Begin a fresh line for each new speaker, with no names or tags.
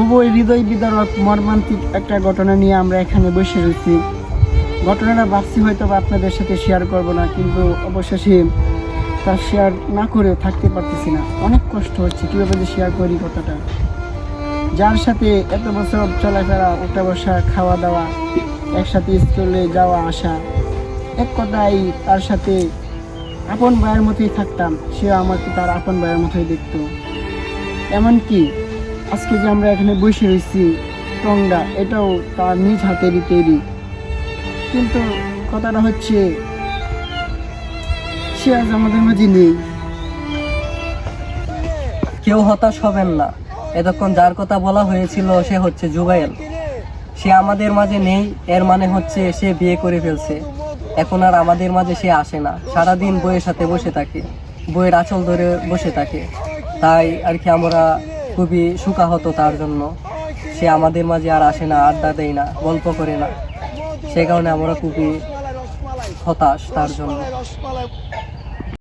খুবই হৃদয় বিদারক, মর্মান্তিক একটা ঘটনা নিয়ে আমরা এখানে বসে রয়েছি। ঘটনাটা ভাবছি হয়তো বা আপনাদের সাথে শেয়ার করব না, কিন্তু অবশেষে তা শেয়ার না করেও থাকতে পারতেছি না। অনেক কষ্ট হচ্ছে, কীভাবে যে শেয়ার করি কথাটা। যার সাথে এত বছর চলাফেরা ওঠা বসা, খাওয়া দাওয়া, একসাথে স্কুলে যাওয়া, আসা, এক কথাই তার সাথে আপন ভাইয়ের মতোই থাকতাম, সেও আমাকে তার আপন ভাইয়ের মতোই দেখত। এমনকি আজকে যে আমরা এখানে বসে রয়েছি টংডা এটাও তার নিজ হাতেরই তৈরি। কিন্তু কথাটা হচ্ছে, সে আজ আমাদের মাঝে নেই।
কেউ হতাশ হবেন না। এতক্ষণ যার কথা বলা হয়েছিল, সে হচ্ছে জুবাইল সে আমাদের মাঝে নেই, এর মানে হচ্ছে সে বিয়ে করে ফেলছে। এখন আর আমাদের মাঝে সে আসে না। সারাদিন বইয়ের সাথে বসে থাকে। বইয়ের আঁচল ধরে বসে থাকে। তাই আর কি আমরা খুবই সুখাহত তার জন্য। সে আমাদের মাঝে আর আসে না, আড্ডা দেয় না, গল্প করে না। সে কারণে আমরা খুবই হতাশ তার জন্য।